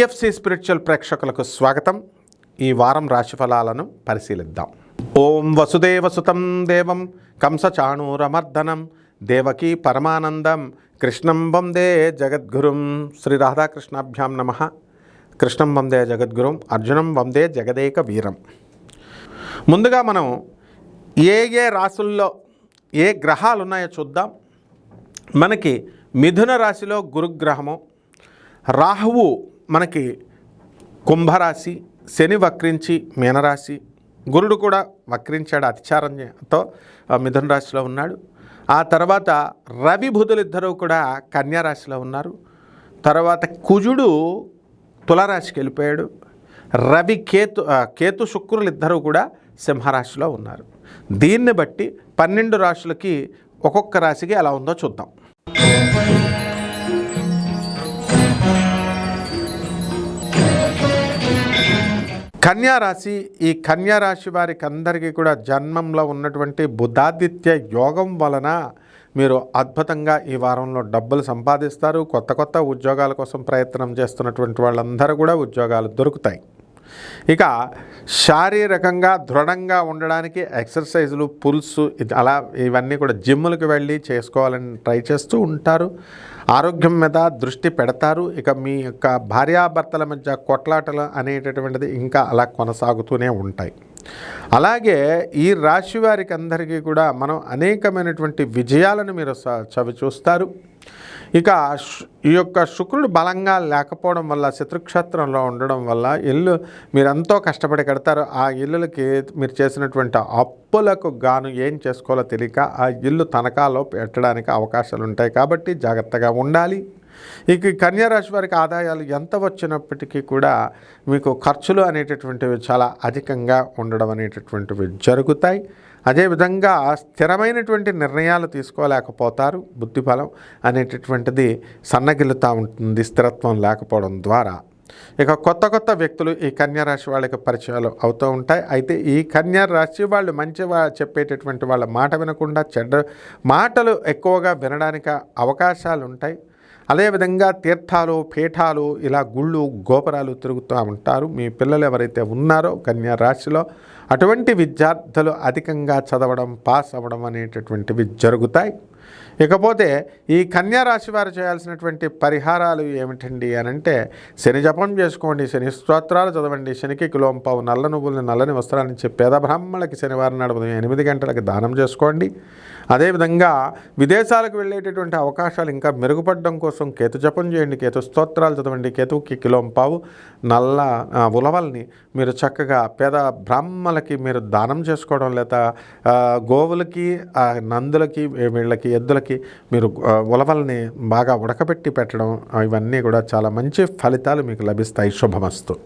PFC spiritual ప్రేక్షకులకు స్వాగతం. ఈ వారం రాశిఫలాలను పరిశీలిద్దాం. ఓం వసుదేవసుతం దేవం కంసచాణూరమర్దనం దేవకీ పరమానందం కృష్ణం వందే జగద్గురుం శ్రీ రాధాకృష్ణాభ్యాం నమ. కృష్ణం వందే జగద్గురుం అర్జునం వందే జగదేక వీరం. ముందుగా మనం ఏ ఏ రాసుల్లో ఏ గ్రహాలు ఉన్నాయో చూద్దాం. మనకి మిథున రాశిలో గురుగ్రహము రాహువు మనకి కుంభరాశి శని వక్రించి మీనరాశి గురుడు కూడా వక్రించాడు అతిచారంతో మిథున రాశిలో ఉన్నాడు. ఆ తర్వాత రవి బుధులిద్దరూ కూడా కన్యారాశిలో ఉన్నారు. తర్వాత కుజుడు తులరాశికి వెళ్ళిపోయాడు. రవి కేతు కేతు శుక్రులు ఇద్దరూ కూడా సింహరాశిలో ఉన్నారు. దీన్ని బట్టి పన్నెండు రాశులకి ఒక్కొక్క రాశికి ఎలా ఉందో చూద్దాం. కన్యారాశి ఈ కన్యారాశి వారికి అందరికీ కూడా జన్మంలో ఉన్నటువంటి బుధాదిత్య యోగం వలన మీరు అద్భుతంగా ఈ వారంలో డబ్బులు సంపాదిస్తారు. కొత్త కొత్త ఉద్యోగాల కోసం ప్రయత్నం చేస్తున్నటువంటి వాళ్ళందరూ కూడా ఉద్యోగాలు దొరుకుతాయి. ఇక శారీరకంగా దృఢంగా ఉండడానికి ఎక్సర్సైజులు పుల్స్ అలా ఇవన్నీ కూడా జిమ్ములకు వెళ్ళి చేసుకోవాలని ట్రై చేస్తూ ఉంటారు. ఆరోగ్యం మీద దృష్టి పెడతారు. ఇక మీ యొక్క భార్యాభర్తల మధ్య కొట్లాటలు అనేటటువంటిది ఇంకా అలా కొనసాగుతూనే ఉంటాయి. అలాగే ఈ రాశి వారికి అందరికీ కూడా మనం అనేకమైనటువంటి విజయాలను మీరు చవి చూస్తారు. ఇక ఈ యొక్క శుక్రుడు బలంగా లేకపోవడం వల్ల శత్రుక్షేత్రంలో ఉండడం వల్ల ఇల్లు మీరు ఎంతో కష్టపడి కడతారు. ఆ ఇల్లులకి మీరు చేసినటువంటి అప్పులకు గాను ఏం చేసుకోవాలో తెలియక ఆ ఇల్లు తనఖాలో పెట్టడానికి అవకాశాలు ఉంటాయి కాబట్టి జాగ్రత్తగా ఉండాలి. ఇక కన్యారాశి వారికి ఆదాయాలు ఎంత వచ్చినప్పటికీ కూడా మీకు ఖర్చులు అనేటటువంటివి చాలా అధికంగా ఉండడం అనేటటువంటివి జరుగుతాయి. అదేవిధంగా స్థిరమైనటువంటి నిర్ణయాలు తీసుకోలేకపోతారు బుద్ధిఫలం అనేటటువంటిది సన్నగిల్లుతూ ఉంటుంది స్థిరత్వం లేకపోవడం ద్వారా. ఇక కొత్త కొత్త వ్యక్తులు ఈ కన్యా రాశి వాళ్ళకి పరిచయాలు అవుతూ ఉంటాయి. అయితే ఈ కన్యా రాశి వాళ్ళు మంచి చెప్పేటటువంటి వాళ్ళ మాట వినకుండా చెడ్డ మాటలు ఎక్కువగా వినడానికి అవకాశాలు ఉంటాయి అదేవిధంగా తీర్థాలు పీఠాలు ఇలా గుళ్ళు గోపురాలు తిరుగుతూ ఉంటారు. మీ పిల్లలు ఎవరైతే ఉన్నారో కన్యా రాశిలో అటువంటి విద్యార్థులు అధికంగా చదవడం పాస్ అవ్వడం అనేటటువంటివి జరుగుతాయి. ఇకపోతే ఈ కన్యా రాశి వారు చేయాల్సినటువంటి పరిహారాలు ఏమిటండి అని అంటే శని జపం చేసుకోండి శని స్తోత్రాలు చదవండి శనికి కిలోంపావు నల్ల నువ్వుల్ని నల్లని వస్త్రాన్ని ఇచ్చి పేద బ్రాహ్మణులకి శనివారం నాడు ఉదయం ఎనిమిది గంటలకు దానం చేసుకోండి. అదేవిధంగా విదేశాలకు వెళ్ళేటటువంటి అవకాశాలు ఇంకా మెరుగుపడడం కోసం కేతు జపం చేయండి కేతు స్తోత్రాలు చదవండి కేతువుకి కిలోంపావు నల్ల ఉలవల్ని మీరు చక్కగా పేద బ్రాహ్మణులకి మీరు దానం చేసుకోవడం లేదా గోవులకి నందులకి వీళ్ళకి ఎద్దులకి మీరు ఉలవల్ని బాగా ఉడకబెట్టి పెట్టడం ఇవన్నీ కూడా చాలా మంచి ఫలితాలు మీకు లభిస్తాయి. శుభమస్తు.